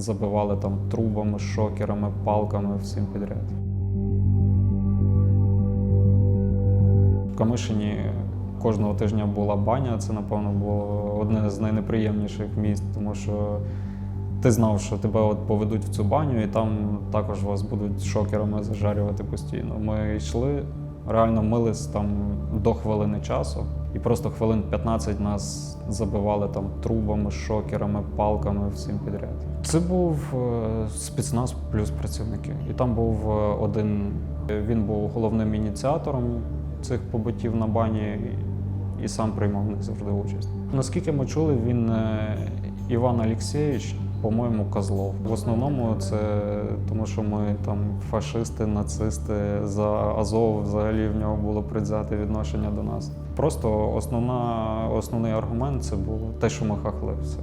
забивали там трубами, шокерами, палками, всім підряд. В Камишині кожного тижня була баня. Це, напевно, було одне з найнеприємніших місць, тому що ти знав, що тебе от поведуть в цю баню, і там також вас будуть шокерами зажарювати постійно. Ми йшли, реально мились там до хвилини часу, і просто хвилин 15 нас забивали там трубами, шокерами, палками, всім підряд. Це був е, спецназ плюс працівники. І там був е, один, він був головним ініціатором цих побиттів на бані і сам приймав в них завжди участь. Наскільки ми чули, він е, Іван Олексійович, по-моєму, Козлов. В основному це тому, що ми там фашисти, нацисти за Азов взагалі в нього було предвзяте відношення до нас. Просто основна, основний аргумент це було те, що ми хахли все.